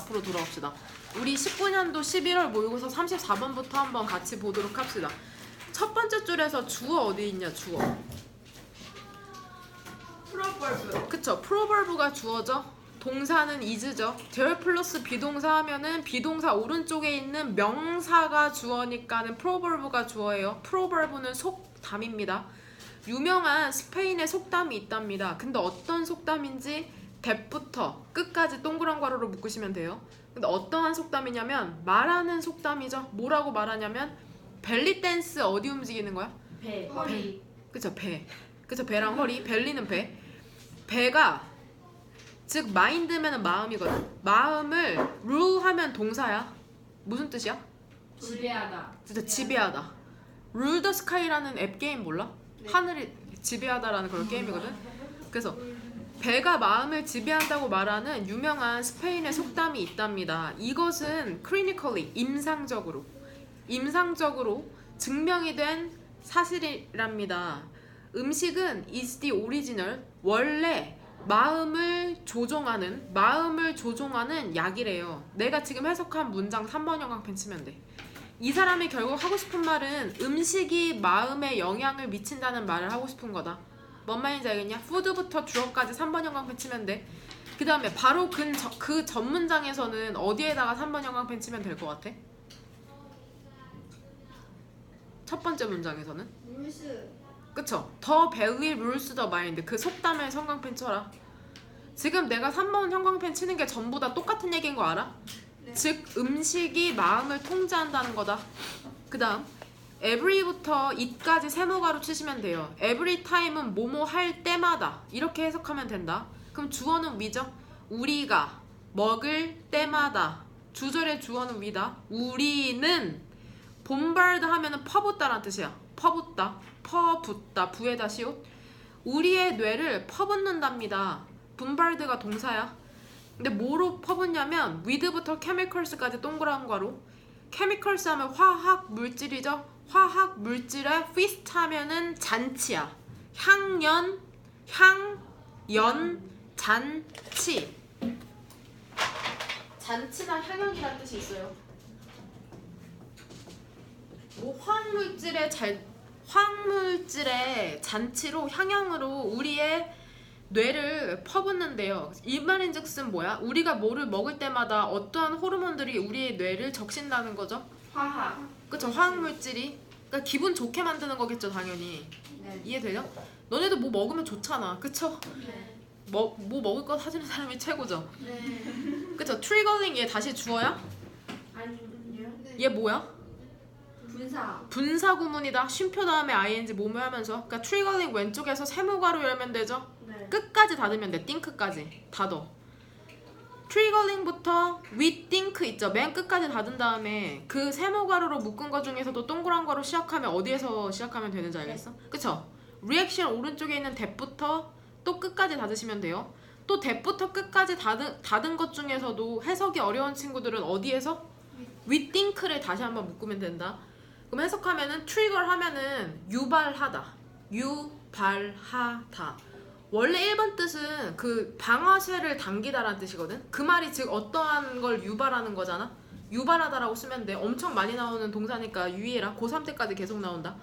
앞으로 돌아옵시다. 우리 19년도 11월 모의고사 34번부터 한번 같이 보도록 합시다. 첫 번째 줄에서 주어 어디 있냐 주어. 프로벌브 그쵸 프로벌브가 주어죠. 동사는 is죠. there 플러스 비동사 하면은 비동사 오른쪽에 있는 명사가 주어니까는 프로벌브가 주어예요. 프로벌브는 속담입니다. 유명한 스페인의 속담이 있답니다. 근데 어떤 속담인지 대부터 끝까지 동그란 괄호로 묶으시면 돼요. 근데 어떠한 속담이냐면 말하는 속담이죠. 뭐라고 말하냐면 벨리 댄스 어디 움직이는 거야? 배. 허리. 그쵸 배. 그쵸 배랑 허리. 벨리는 배. 배가 즉 마인드면은 마음이거든. 마음을 룰하면 동사야. 무슨 뜻이야? 지배하다. 진짜 지배하다. 룰더 스카이라는 앱 게임 몰라? 하늘이 지배하다라는 그런 게임이거든. 그래서 배가 마음을 지배한다고 말하는 유명한 스페인의 속담이 있답니다 이것은 clinically 임상적으로 임상적으로 증명이 된 사실이랍니다. 음식은 is the original 원래 마음을 조종하는 마음을 조종하는 약이래요. 내가 지금 해석한 문장 3번 영광펜 치면 돼. 이 사람이 결국 하고 싶은 말은 음식이 마음에 영향을 미친다는 말을 하고 싶은 거다. 뭔 말인지 알겠냐? 푸드부터 주어까지 3번 영광펜 치면 돼. 그 다음에 바로 그, 저, 그 전문장에서는 어디에다가 3번 영광펜 치면 될 것 같아? 첫 번째 문장에서는 물스 그쵸? 더 벨리 룰스 더 마인드 그 속담의 형광펜 쳐라 지금 내가 3번 형광펜 치는 게 전부 다 똑같은 얘기인 거 알아? 네. 즉 음식이 마음을 통제한다는 거다 그 다음 every부터 it까지 세모가로 치시면 돼요 every time은 뭐뭐 할 때마다 이렇게 해석하면 된다 그럼 주어는 위죠? 우리가 먹을 때마다 주절의 주어는 위다 우리는 봄발드 하면은 퍼붓다라는 뜻이야. 퍼붓다, 퍼붓다, 부에다 시옷. 우리의 뇌를 퍼붓는답니다. 분발드가 동사야. 근데 뭐로 퍼붓냐면 with부터 chemicals까지 동그란 괄호. chemicals 하면 화학 물질이죠. 화학 물질에 feast 하면은 잔치야. 향연, 향, 연, 잔치. 잔치나 향연이라는 뜻이 있어요. 뭐 화학물질의 잘 화학물질의 잔치로 향양으로 우리의 뇌를 퍼붓는데요. 이 말인즉슨 뭐야? 우리가 뭐를 먹을 때마다 어떠한 호르몬들이 우리의 뇌를 적신다는 거죠. 화학 그쵸? 화학물질이 그러니까 기분 좋게 만드는 거겠죠, 당연히. 네. 이해되죠? 너네도 뭐 먹으면 좋잖아, 그쵸? 네. 뭐, 뭐 먹을 거 사주는 사람이 최고죠. 네. 그쵸? 트리거링 얘 다시 주어야? 아니요 얘 뭐야? 분사 분사 구문이다. 쉼표 다음에 ing 뭐뭐 하면서. 그러니까 트리거링 왼쪽에서 세모가로 열면 되죠. 네 끝까지 닫으면 돼. 띵크까지 닫어. 트리거링부터 위 띵크 있죠. 맨 끝까지 닫은 다음에 그 세모가루로 묶은 거 중에서도 동그란 거로 시작하면 어디에서 시작하면 되는지 알겠어? 그쵸? 리액션 오른쪽에 있는 대부터 또 끝까지 닫으시면 돼요. 또 대부터 끝까지 닫은, 닫은 것 중에서도 해석이 어려운 친구들은 어디에서? 위 띵크를 다시 한번 묶으면 된다. 그럼 해석하면은 트리거를 하면은 유발하다. 유발하다. 원래 1번 뜻은 그 방아쇠를 당기다라는 뜻이거든. 그 말이 즉 어떠한 걸 유발하는 거잖아. 유발하다라고 쓰면 돼. 엄청 많이 나오는 동사니까 유의해라. 고3 때까지 계속 나온다.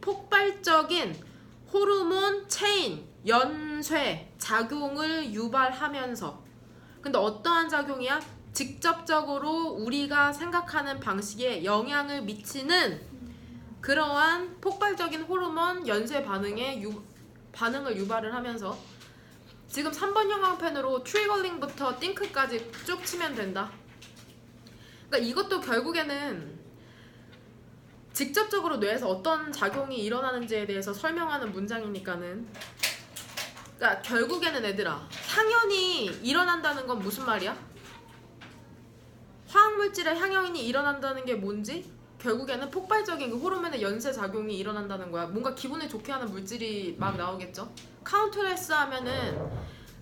폭발적인 호르몬 체인, 연쇄 작용을 유발하면서 근데 어떠한 작용이야? 직접적으로 우리가 생각하는 방식에 영향을 미치는 그러한 폭발적인 호르몬 연쇄 반응에 유, 반응을 유발을 하면서 지금 3번 형광펜으로 트리거링부터 띵크까지 쭉 치면 된다. 그러니까 이것도 결국에는 직접적으로 뇌에서 어떤 작용이 일어나는지에 대해서 설명하는 문장이니까는 그러니까 결국에는 얘들아 향연이 일어난다는 건 무슨 말이야? 화학물질의 향연이 일어난다는 게 뭔지 결국에는 폭발적인 그 호르몬의 연쇄 작용이 일어난다는 거야. 뭔가 기분을 좋게 하는 물질이 막 나오겠죠. 카운트 레스 하면은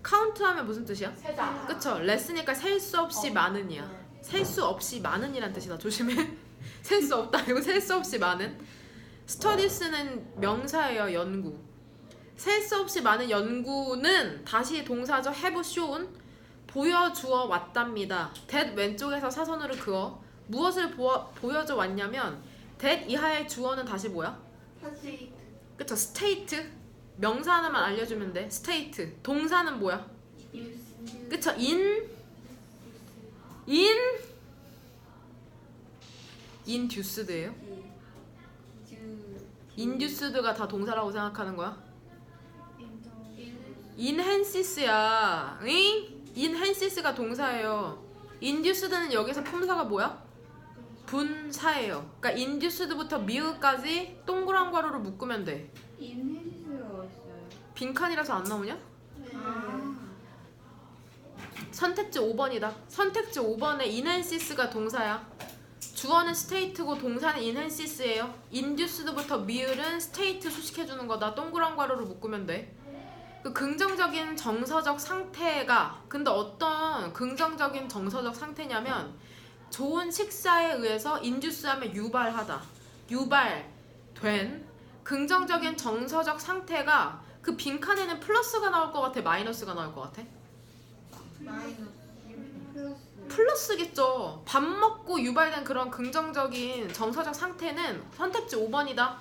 카운트 하면 무슨 뜻이야? 세다 그쵸? 레스니까 셀 수 없이 많은이야. 셀 수 없이 많은이란 뜻이다. 조심해. 셀 수 없다. 이거 셀 수 없이 많은. 스터디스는 명사예요. 연구. 셀 수 없이 많은 연구는 다시 동사죠. have shown 보여주어 왔답니다. that 왼쪽에서 사선으로 그어 무엇을 보여줘 왔냐면 that 이하의 주어는 다시 뭐야? 사실 그쵸 state 명사 하나만 알려주면 돼 state 동사는 뭐야? 그쵸 in in induced예요? induced가 다 동사라고 생각하는 거야? enhances야 응? enhances가 동사예요 induced는 여기서 품사가 뭐야? 분사예요 그러니까 induced부터 미으까지 동그란 괄호로 묶으면 돼 인해주세요 있어요. 빈칸이라서 안 나오냐? 아. 선택지 5번이다. 선택지 5번에 인헨시스가 동사야. 주어는 스테이트고 동사는 인헨시스예요. 인듀스드부터 미을은 스테이트 수식해주는 거다. 동그란 괄호로 묶으면 돼. 그 긍정적인 정서적 상태가 근데 어떤 긍정적인 정서적 상태냐면 좋은 식사에 의해서 인듀스하면 유발하다. 유발된 긍정적인 정서적 상태가 그 빈칸에는 플러스가 나올 것 같아, 마이너스가 나올 것 같아? 마이너스 플러스 플러스겠죠. 밥 먹고 유발된 그런 긍정적인 정서적 상태는 선택지 5번이다.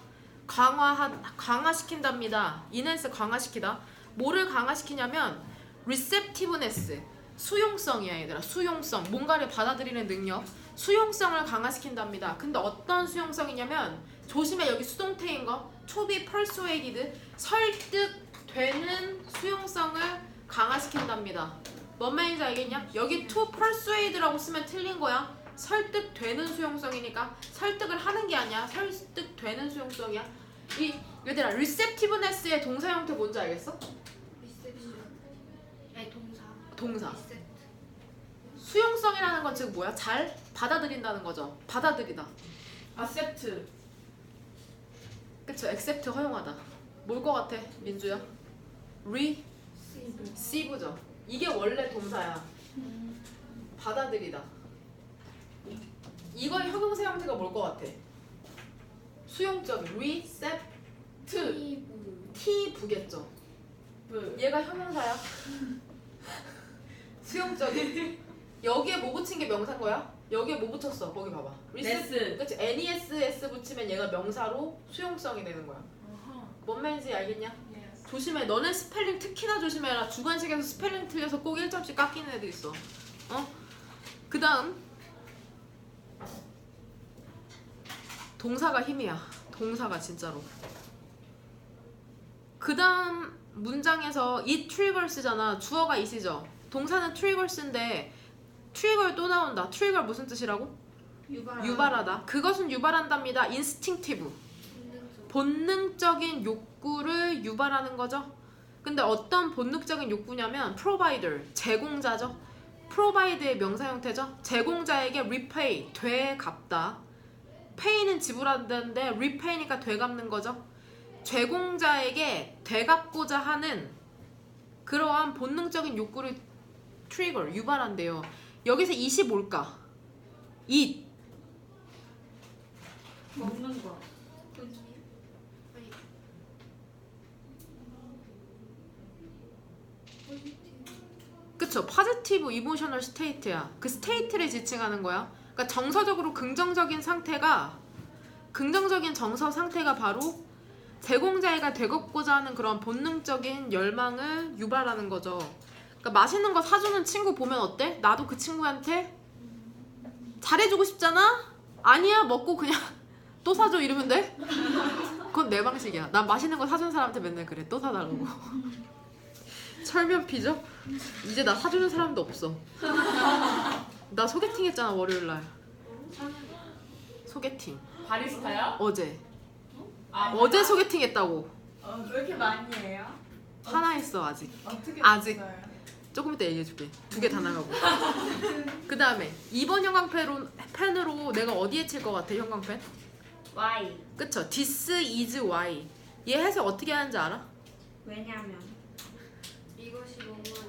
강화 강화시킨답니다. 이넨스 강화시키다. 뭐를 강화시키냐면 receptiveness 수용성이야 얘들아. 수용성 뭔가를 받아들이는 능력 수용성을 강화시킨답니다. 근데 어떤 수용성이냐면 조심해 여기 수동태인 거 be persuaded 설득되는 수용성을 강화시킨답니다. 뭔 말인지 알겠냐? 여기 to persuade라고 쓰면 틀린 거야. 설득되는 수용성이니까 설득을 하는 게 아니야. 설득되는 수용성이야. 이 얘들아 receptiveness의 동사 형태 뭔지 알겠어? 동사 수용성이라는 건 즉 뭐야? 잘 받아들인다는 거죠. 받아들이다. accept 그쵸? accept 허용하다. 뭘 것 같아, 민주야? receive죠. 이게 원래 동사야. 받아들이다. 이거의 형용사 형태가 뭘 것 같아? 수용적인 receptive 티브 T 부겠죠. 브 얘가 형용사야. 수용적인. 여기에 뭐 붙인 게 명사인 거야? 여기에 뭐 붙였어? 거기 봐봐. S. 그치? NESS 붙이면 얘가 명사로 수용성이 되는 거야. 뭔 말인지 알겠냐? 조심해. 너는 스펠링 특히나 조심해라. 주관식에서 스펠링 틀려서 꼭 1점씩 깎이는 애들 있어. 어? 그 다음. 동사가 힘이야. 동사가 진짜로. 그 다음 문장에서 이 트리거스잖아. 주어가 이시죠. 동사는 트리거스인데 트리거 또 나온다. 트리거 무슨 뜻이라고? 유발 유발하다. 그것은 유발한답니다. 인스팅티브. 본능적인 욕구를 유발하는 거죠. 근데 어떤 본능적인 욕구냐면 provider 제공자죠. provide의 명사 형태죠. 제공자에게 repay 되갚다. pay는 지불한다는데 repay니까 되갚는 거죠. 제공자에게 되갚고자 하는 그러한 본능적인 욕구를 trigger 유발한대요. 여기서 it이 뭘까? it. 먹는 거. 그쵸. 파지티브 이모셔널 스테이트야. 그 스테이트를 지칭하는 거야. 그러니까 정서적으로 긍정적인 상태가 긍정적인 정서 상태가 바로 제공자애가 되갚고자 하는 그런 본능적인 열망을 유발하는 거죠 그러니까 맛있는 거 사주는 친구 보면 어때? 나도 그 친구한테 잘해주고 싶잖아? 아니야 먹고 그냥 또 사줘 이러면 돼? 그건 내 방식이야 난 맛있는 거 사준 사람한테 맨날 그래 또 사달라고 철면피죠? 이제 나 사주는 사람도 없어. 나 소개팅 했잖아 월요일 날. 소개팅. 바리스타야? 어제. 아, 어제 소개팅 했다고. 어, 왜 이렇게 많이 해요? 하나 했어 아직. 어떻게 아직. 됐어요? 조금 이따 얘기해줄게. 두 개 다 나가고. 그 다음에 2번 형광펜으로 펜으로 내가 어디에 칠 것 같아 형광펜? Y 그쵸? This is why. 얘 해석 어떻게 하는지 알아? 왜냐면 이것이 너무한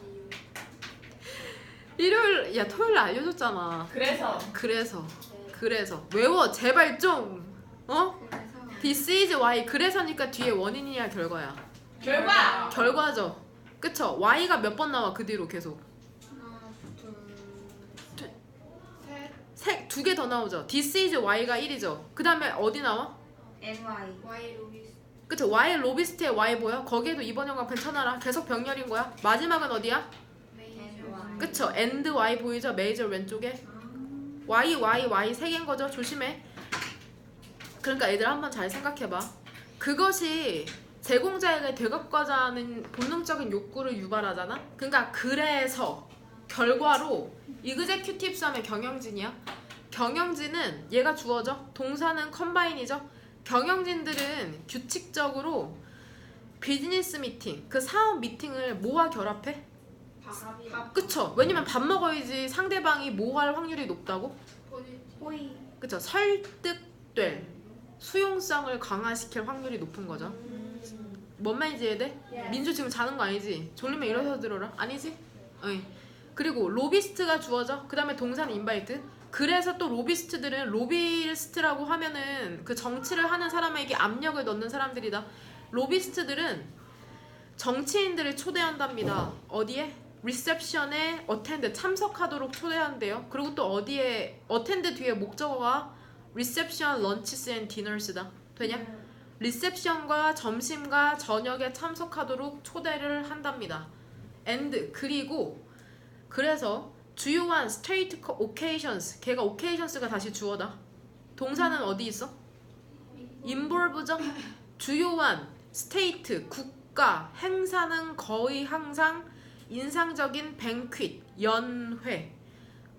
이유 일요일 야 토요일 알려줬잖아. 그래서 그래서 그래서 외워 제발 좀 어? 그래서 This is why 그래서니까 뒤에 원인이야 결과야 결과 결과죠 그쵸? Y가 몇 번 나와 그 뒤로 계속 두개 더 나오죠 This is Y가 1이죠 그 다음에 어디 나와? NY Y 로비스. 그쵸? Y 로비스트의 Y 보여? 거기에도 이번 영광 괜찮아라. 계속 병렬인 거야 마지막은 어디야? 그쵸? End Y 보이죠? 메이저 왼쪽에 Y Y Y 세 개인 거죠 조심해 그러니까 애들 한번 잘 생각해봐 그것이 제공자에게 되갚고자는 본능적인 욕구를 유발하잖아. 그러니까 그래서 결과로 이그제큐티브 썸의 경영진이야. 경영진은 얘가 주어져. 동사는 컴바인이죠. 경영진들은 규칙적으로 비즈니스 미팅, 그 사업 미팅을 뭐와 결합해? 밥. 그쵸? 왜냐면 밥 먹어야지 상대방이 뭐할 확률이 높다고? 그쵸? 설득될 수용성을 강화시킬 확률이 높은 거죠. 뭔 말인지 이해돼? 민주 지금 자는 거 아니지? 졸리면 일어서 들어라. 아니지? 어이. 그리고 로비스트가 주어져. 그 다음에 동사는 인바이트. 그래서 또 로비스트들은 로비스트라고 하면은 그 정치를 하는 사람에게 압력을 넣는 사람들이다. 로비스트들은 정치인들을 초대한답니다. 어디에? 리셉션에 어텐드 참석하도록 초대한대요. 그리고 또 어디에 어텐드 뒤에 목적어가 리셉션 런치스 앤 디너스다. 되냐? 리셉션과 점심과 저녁에 참석하도록 초대를 한답니다. and 그리고 그래서 주요한 스테이트 occasions 걔가 occasions가 다시 주어다. 동사는 어디 있어? involve죠. 주요한 스테이트 국가 행사는 거의 항상 인상적인 banquet 연회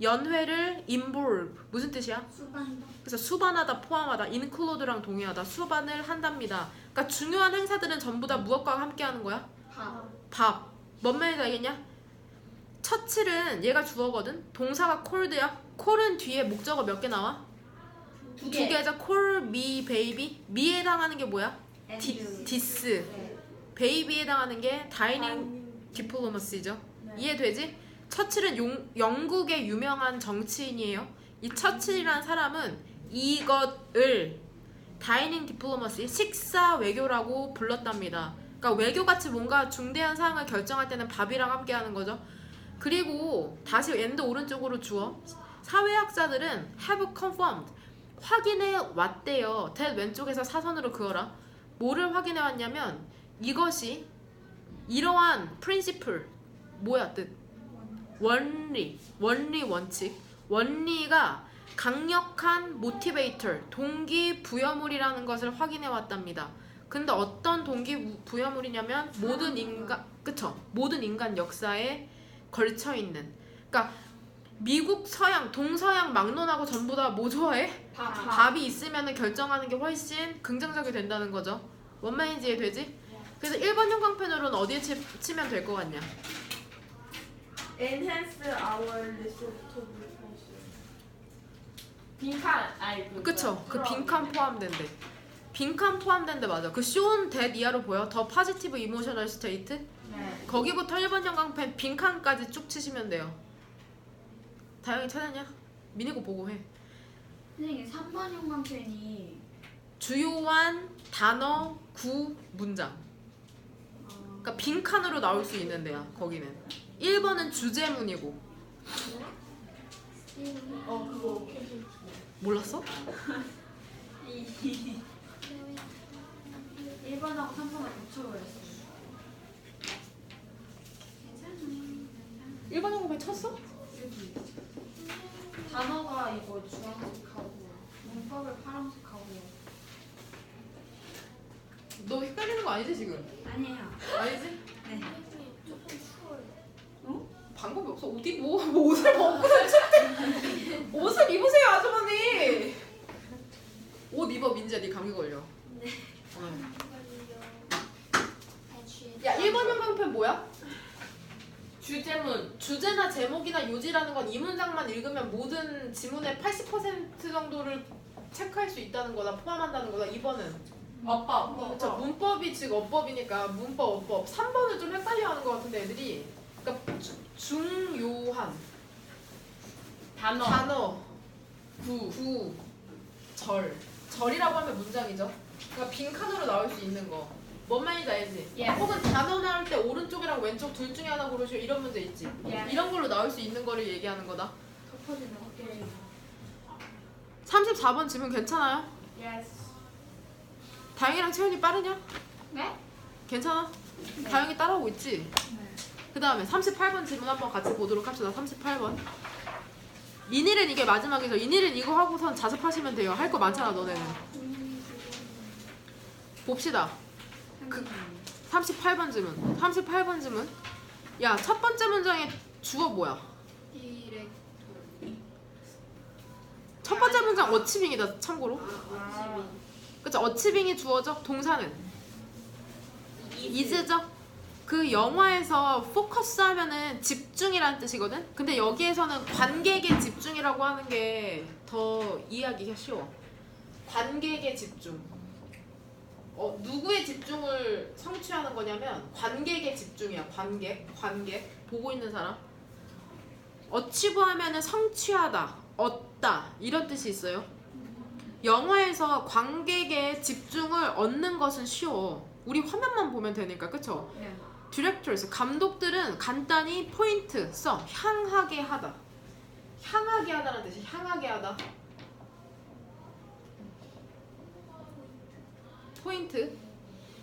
연회를 involve 무슨 뜻이야? 수반도. 그래서 수반하다 포함하다 include랑 동의하다 수반을 한답니다. 그러니까 중요한 행사들은 전부 다 무엇과 함께 하는 거야? 밥. 밥. 뭔 말인지 알겠냐? 처칠은 얘가 주어거든. 동사가 cold야. 콜은 뒤에 목적어 몇 개 나와? 두두 개. 개죠. call me baby. me에 해당하는 게 뭐야? 디, 디스. 네. baby에 해당하는 게 dining diplomacy죠. 네. 이해되지? 처칠은 용, 영국의 유명한 정치인이에요. 이 처칠이라는 사람은 이것을 다이닝 디플로마시 식사 외교라고 불렀답니다. 그러니까 외교같이 뭔가 중대한 사항을 결정할 때는 밥이랑 함께 하는 거죠. 그리고 다시 엔드 오른쪽으로 주어 사회학자들은 have confirmed 확인해 왔대요. 대 왼쪽에서 사선으로 그어라. 뭐를 확인해 왔냐면 이것이 이러한 principle 뭐야 뜻 원리 원리 원칙 원리가 강력한 모티베이터 동기 부여물이라는 것을 확인해 왔답니다. 근데 어떤 동기 부여물이냐면 모든 인간 그쵸 모든 인간 역사에 걸쳐 있는 그러니까 미국 서양 동서양 막론하고 전부 다 뭐 좋아해? 밥. 밥이 있으면 결정하는 게 훨씬 긍정적이 된다는 거죠. 뭔 말인지 이해되지? 그래서 1번 형광펜으로는 어디에 치, 치면 될 것 같냐? Enhance our resource. 빈칸 아니 그 그쵸? 그 그럼. 빈칸 포함된대. 빈칸 포함된대 맞아. 그 쇼운 대 이하로 보여? 더 파지티브 이모셔널 스테이트? 네. 거기부터 1번 형광펜 빈칸까지 쭉 치시면 돼요. 다영이 찾았냐? 미니고 보고 해. 선생님 3번 형광펜이 주요한 단어, 구, 문장. 어, 그러니까 빈칸으로 나올 수 있는 데야. 거기는. 1번은 주제문이고. 어 그거. 몰랐어? 1번하고 3번을 붙여버렸어요. 괜찮아요. 1번 형광펜 쳤어? 단어가 이거 주황색하고 문법을 파란색하고 너 헷갈리는 거 아니지 지금? 아니에요. 아니지? 네. 방법이 없어. 옷 입, 뭐, 뭐 옷을 벗고 춥대. 옷을 입으세요, 아주머니. 옷 입어, 민지야. 네 감기 걸려. 네. 응. 야, 1번 형광펜 뭐야? 주제문. 주제나 제목이나 요지라는 건 이 문장만 읽으면 모든 지문의 80% 정도를 체크할 수 있다는 거다, 포함한다는 거다. 2번은. 어법. 그렇죠. 문법이 즉 어법이니까 문법, 어법. 3번은 좀 헷갈려 하는 것 같은데 애들이. 그러니까 주- 중요한 단어. 단어, 구, 구, 절. 절이라고 하면 문장이죠. 그러니까 빈칸으로 나올 수 있는 거. 뭔 말인지 알지? 예. 혹은 단어 나올 때 오른쪽이랑 왼쪽 둘 중에 하나 고르시오 이런 문제 있지. 예. 이런 걸로 나올 수 있는 거를 얘기하는 거다. 덮어지는 어깨. 34번 질문 괜찮아요? Yes. 다영이랑 채연이 빠르냐? 네? 괜찮아? 네. 다영이 따라오고 있지? 네. 그 다음에 38번 질문 한번 같이 보도록 합시다. 38번. 인일은 이게 마지막이죠. 인일은 이거 하고선 자습하시면 돼요. 할 거 많잖아, 너네는. 봅시다. 그 38번 질문. 38번 질문. 야, 첫 번째 문장의 주어 뭐야? 첫 번째 문장 어치빙이다, 참고로. 아, 그쵸? 어치빙이 주어죠? 동사는? 이즈죠? 그 영화에서 포커스 하면은 집중이라는 뜻이거든? 근데 여기에서는 관객에 집중이라고 하는 게 더 이해하기가 쉬워. 관객에 집중. 어, 누구의 집중을 성취하는 거냐면 관객에 집중이야. 관객, 관객. 보고 있는 사람. 어치브 하면은 성취하다, 얻다 이런 뜻이 있어요. 영화에서 관객의 집중을 얻는 것은 쉬워. 우리 화면만 보면 되니까, 그쵸? 네. 디렉터스 감독들은 간단히 포인트 써 향하게 하다 향하게 하다는 뜻이 향하게 하다 포인트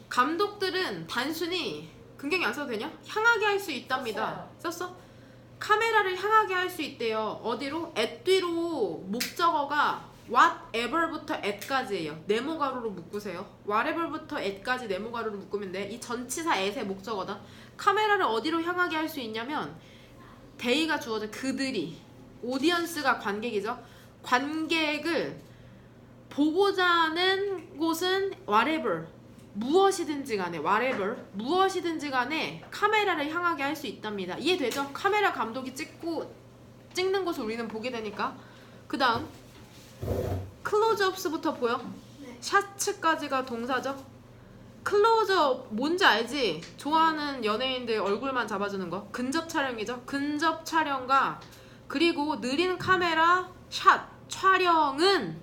감독들은 단순히 긍정이 안 써도 되냐? 향하게 할 수 있답니다 썼어? 카메라를 향하게 할 수 있대요 어디로? at 뒤로 목적어가 whatever부터 at까지예요. 네모 가로로 묶으세요. whatever부터 at까지 네모 가로로 묶으면 돼 이 전치사 at의 목적어다. 카메라를 어디로 향하게 할 수 있냐면 데이가 주어져 그들이 오디언스가 관객이죠. 관객을 보고자 하는 곳은 whatever 무엇이든지 간에 whatever 무엇이든지 간에 카메라를 향하게 할 수 있답니다. 이해되죠? 카메라 감독이 찍고 찍는 것을 우리는 보게 되니까. 그 다음 클로즈업스부터 보여? 네. 샤츠까지가 동사죠? 클로즈업 뭔지 알지? 좋아하는 연예인들 얼굴만 잡아주는 거 근접 촬영이죠? 근접 촬영과 그리고 느린 카메라 샷 촬영은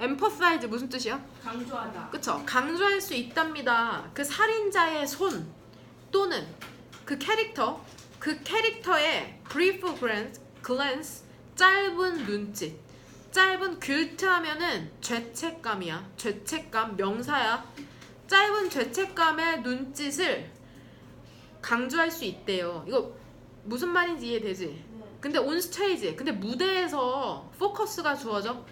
엠퍼사이즈 무슨 뜻이야? 강조하다. 그쵸? 강조할 수 있답니다. 그 살인자의 손 또는 그 캐릭터, 그 캐릭터의 brief glance, glance 짧은 눈짓, 짧은 귤트하면은 죄책감이야. 죄책감 명사야. 짧은 죄책감의 눈짓을 강조할 수 있대요. 이거 무슨 말인지 이해되지? 근데 온 스테이지, 근데 무대에서 포커스가 주어져.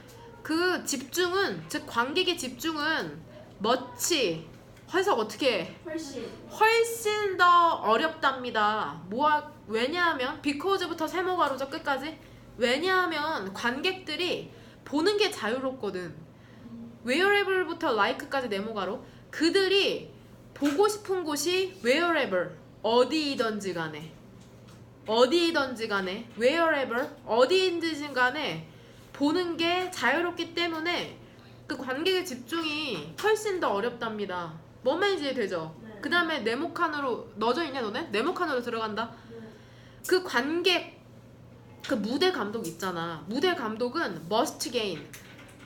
그 집중은 즉 관객의 집중은 멋지 해석 어떻게 해? 훨씬 훨씬 더 어렵답니다. 뭐야? 왜냐하면 because부터 세모 가로죠 끝까지. 왜냐하면 관객들이 보는 게 자유롭거든. wherever부터 like까지 네모 가로. 그들이 보고 싶은 곳이 wherever 어디이든지 간에 어디이든지 간에 wherever 어디이든지 간에 보는 게 자유롭기 때문에 그 관객의 집중이 훨씬 더 어렵답니다. 뭔 말인지 이해되죠? 네. 그 다음에 네모칸으로 넣어져 있냐 너네? 네모칸으로 들어간다. 그 관객 그 무대 감독 있잖아. 무대 감독은 must gain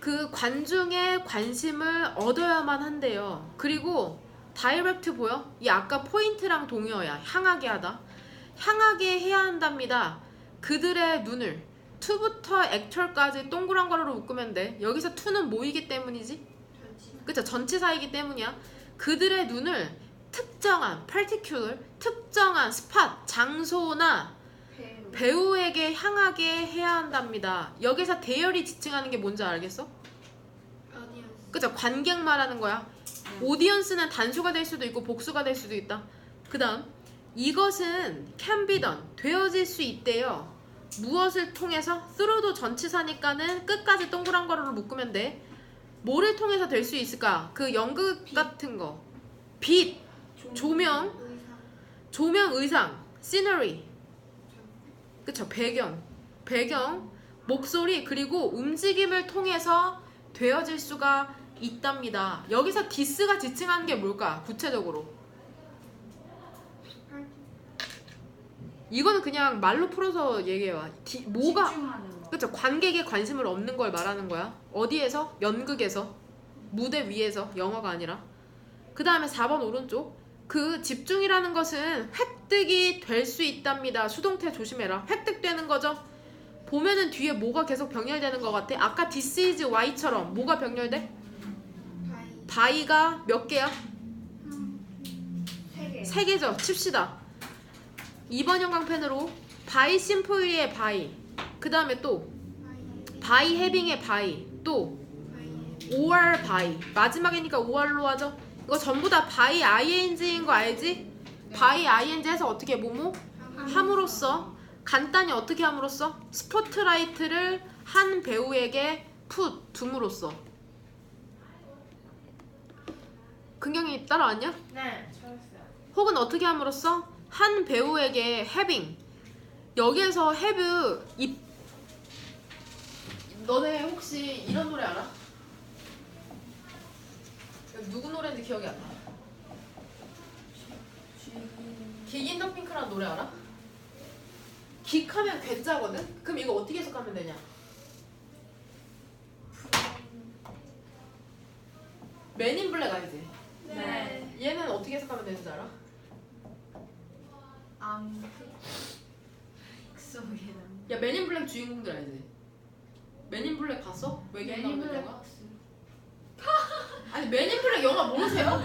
그 관중의 관심을 얻어야만 한대요. 그리고 다이렉트 보여? 이 아까 포인트랑 동의어야. 향하게 하다. 향하게 해야 한답니다. 그들의 눈을 투부터 액철까지 동그란 가로로 묶으면 돼. 여기서 투는 뭐이기 때문이지? 그쵸 전치사이기 때문이야 그들의 눈을 특정한 particular 특정한 스팟 장소나 배우 배우에게 향하게 해야 한답니다. 여기서 대열이 지칭하는 게 뭔지 알겠어? 어디였어? 그쵸? 관객 말하는 거야. 오디언스는 단수가 될 수도 있고 복수가 될 수도 있다. 그 다음 이것은 can be done 되어질 수 있대요. 무엇을 통해서? Through도 전치사니까는 끝까지 동그란 가로로 묶으면 돼. 뭐를 통해서 될 수 있을까? 그 연극 같은 거. 빛, 조명, 조명, 의상, scenery. 그쵸, 배경. 배경, 목소리, 그리고 움직임을 통해서 되어질 수가 있답니다. 여기서 디스가 지칭하는 게 뭘까? 구체적으로. 이거는 그냥 말로 풀어서 얘기해봐. 디, 뭐가. 그쵸 관객의 관심을 얻는 걸 말하는 거야 어디에서? 연극에서 무대 위에서 영어가 아니라 그 다음에 4번 오른쪽 그 집중이라는 것은 획득이 될 수 있답니다 수동태 조심해라 획득되는 거죠 보면은 뒤에 뭐가 계속 병렬되는 것 같아? 아까 this is y처럼 뭐가 병렬돼? 바이 바이가 몇 개야? 세 개. 세 개 죠. 칩시다. 2번 형광펜으로 바이 심플리의 바이. 그 다음에 또 바이 해빙의 바이. 또 바이 5월 바이. 마지막이니까 5월로 하죠. 이거 전부 다 바이 ing인 거 알지? 바이 ing 해서 어떻게 뭐뭐? 함으로써 간단히 어떻게 함으로써 스포트라이트를 한 배우에게 풋 둠으로써 근경이 따라왔냐? 네. 잘했어요. 혹은 어떻게 함으로써 한 배우에게 having 여기에서 have 이 너네 혹시 이런 노래 알아? 누구 노래인지 기억이 안 나. 기긴 더 핑크라는 노래 알아? 기하면 괴짜거든? 그럼 이거 어떻게 해석하면 되냐? 맨인 블랙 알지? 네. 얘는 어떻게 해석하면 되는지 알아? 암 엑소이랑 야 맨인 블랙 주인공들 알지? 맨인 블랙 봤어? 외계인 나오는 영화? 아니 맨인 블랙 영화 모르세요?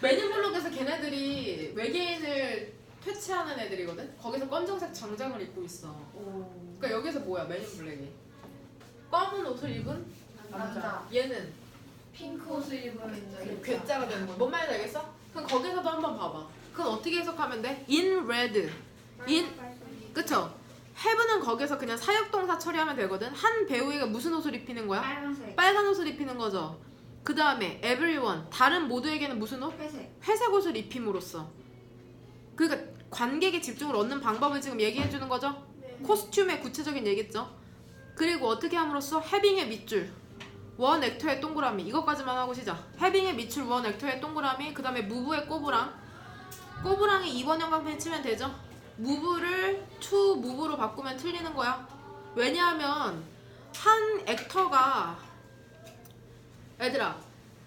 맨인 블랙에서 걔네들이 외계인을 퇴치하는 애들이거든? 거기서 검정색 정장을 입고 있어 오. 그러니까 여기서 뭐야 맨인 블랙이 검은 옷을 입은 남자. 얘는 핑크 옷을 입은 괴짜가 되는 거야 뭔 말인지 알겠어? 그럼 거기서도 한번 봐봐 그건 어떻게 해석하면 돼? in red in 그쵸? Have는 거기서 그냥 사역동사 처리하면 되거든 한 배우가 무슨 옷을 입히는 거야? 빨간색. 빨간 옷을 입히는 거죠. 그 다음에 everyone 다른 모두에게는 무슨 옷? 회색. 회색 옷을 입힘으로써. 그러니까 관객의 집중을 얻는 방법을 지금 얘기해 주는 거죠. 네. 코스튬의 구체적인 얘기죠. 그리고 어떻게 함으로써 해빙의 밑줄 원 액터의 동그라미 이것까지만 하고 시작. 해빙의 밑줄 원 액터의 동그라미 그 다음에 무브의 꼬부랑 꼬부랑이 2번 형광펜 치면 되죠. 무브를 to 무브로 바꾸면 틀리는 거야. 왜냐하면 한 액터가 얘들아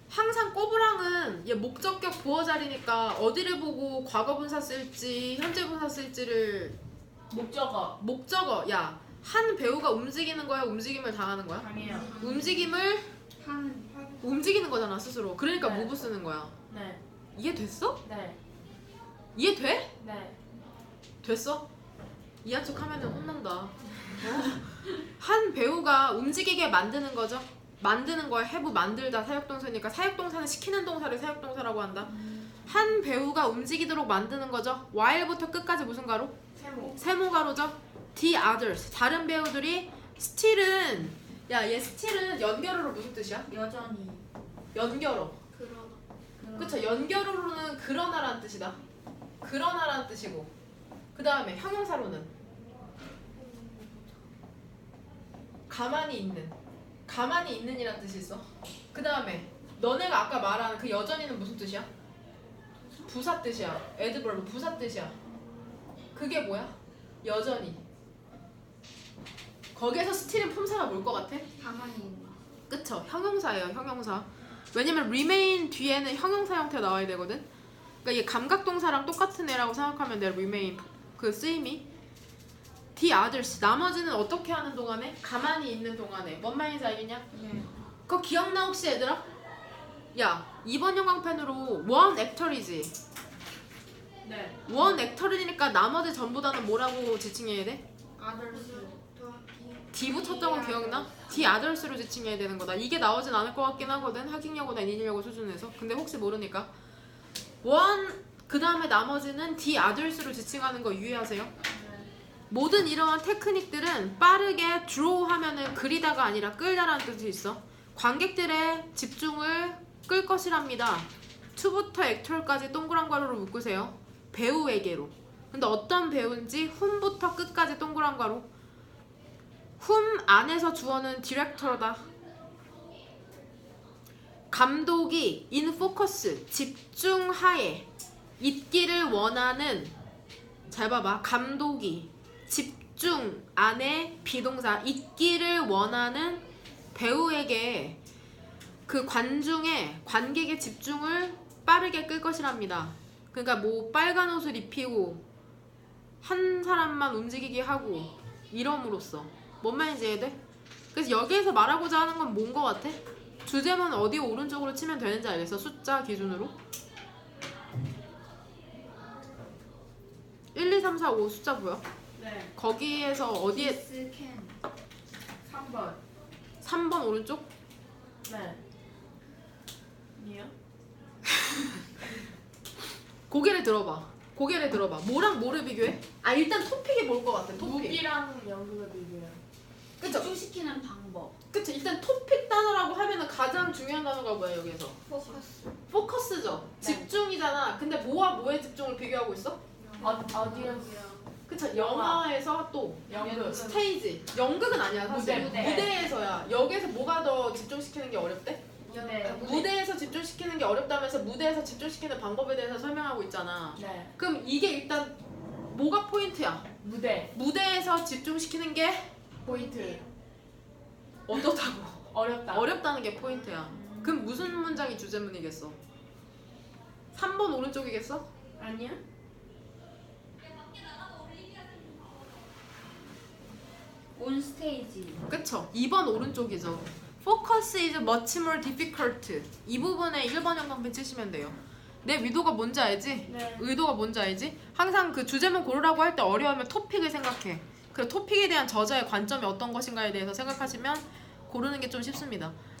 항상 꼬부랑은 얘 목적격 보어 자리니까 어디를 보고 과거 분사 쓸지 현재 분사 쓸지를 목적어. 목적어 야 한 배우가 움직이는 거야 움직임을 당하는 거야 아니에요. 움직임을 하는. 움직이는 거잖아 스스로 그러니까 네. 무브 쓰는 거야 네. 이해 됐어? 네. 이해 돼? 네. 됐어? 이한 척 하면은 혼난다 어? 한 배우가 움직이게 만드는 거죠 만드는 거야 해부 만들다 사역동사니까 사역동사는 시키는 동사를 사역동사라고 한다 한 배우가 움직이도록 만드는 거죠 while부터 끝까지 무슨 가로? 세모. 세모 가로죠. The others 다른 배우들이 still은 야얘 still은 연결어로 무슨 뜻이야? 여전히. 연결어. 그런. 그쵸 연결어로는 그러나라는 뜻이다. 그러나라는 뜻이고 그 다음에 형용사로는 가만히 있는 가만히 있는이란 뜻이 있어. 그 다음에 너네가 아까 말한 그 여전히는 무슨 뜻이야? 부사 뜻이야. 에드벌브 부사 뜻이야. 그게 뭐야? 여전히. 거기에서 스틸은 품사가 뭘 것 같아? 가만히 있는. 그쵸 형용사예요 형용사 왜냐면 remain 뒤에는 형용사 형태 나와야 되거든 그러니까 얘 감각동사랑 똑같은 애라고 생각하면 돼 remain 그 쓰임이 the others 나머지는 어떻게 하는 동안에 가만히 있는 동안에 뭔 말인지 알겠냐 네. 그거 기억나 혹시 얘들아 야 이번 영광펜으로 one actor이지 네. one actor이니까 나머지 전부 다는 뭐라고 지칭해야 돼 아들스. D 붙였던 거 기억나? D 아들스로 지칭해야 되는 거다. 이게 나오진 않을 것 같긴 하거든. 학익여고나 인인여고 수준에서. 근데 혹시 모르니까 원 그 다음에 나머지는 D 아들스로 지칭하는 거 유의하세요. 모든 이러한 테크닉들은 빠르게 draw 하면은 그리다가 아니라 끌다라는 뜻이 있어. 관객들의 집중을 끌 것이랍니다. to부터 액tor까지 동그란 괄호로 묶으세요. 배우에게로. 근데 어떤 배우인지 whom부터 끝까지 동그란 괄호. whom 안에서 주어는 디렉터다. 감독이 in focus 집중하에 있기를 원하는 잘 봐봐 감독이 집중 안에 비동사 있기를 원하는 배우에게 그 관중의 관객의 집중을 빠르게 끌 것이랍니다. 그러니까 뭐 빨간 옷을 입히고 한 사람만 움직이게 하고 이럼으로써 뭔 말인지 이해 돼? 그래서 여기에서 말하고자 하는 건 뭔 거 같아? 주제문 어디 오른쪽으로 치면 되는지 알겠어? 숫자 기준으로 1, 2, 3, 4, 5 숫자 보여? 네. 거기에서 어디에 스캔 3번. 3번 오른쪽? 네. 아니요. 고개를 들어봐 고개를 들어봐 뭐랑 뭐를 비교해? 아 일단 토픽이 뭘 것 같아 토픽 무기랑 연극을 비교해요. 그쵸? 집중시키는 방법 그치 일단 토픽 단어라고 하면은 가장 중요한 단어가 뭐야 여기서 포커스 포커스죠 네. 집중이잖아 근데 뭐와 뭐의 집중을 비교하고 있어? 어, 어디였어요? 그쵸 영화에서 또 연극은. 스테이지 연극은 아니야 사실 무대, 무대. 무대 에서야 여기에서 뭐가 더 집중시키는 게 어렵대? 네. 무대에서 집중시키는 게 어렵다면서 무대에서 집중시키는 방법에 대해서 설명하고 있잖아 네. 그럼 이게 일단 뭐가 포인트야? 무대. 무대에서 집중시키는 게 포인트. 어떻다고 어렵다. 어렵다는 게 포인트야 그럼 무슨 문장이 주제문이겠어? 3번 오른쪽이겠어? 아니야? 온 스테이지. 그쵸. 2번 오른쪽이죠. Focus is much more difficult. 이 부분에 1번 형광펜 치시면 돼요. 내 의도가 뭔지 알지? 네. 의도가 뭔지 알지? 항상 그 주제문 고르라고 할 때 어려우면 토픽을 생각해. 그 토픽에 대한 저자의 관점이 어떤 것인가에 대해서 생각하시면 고르는 게 좀 쉽습니다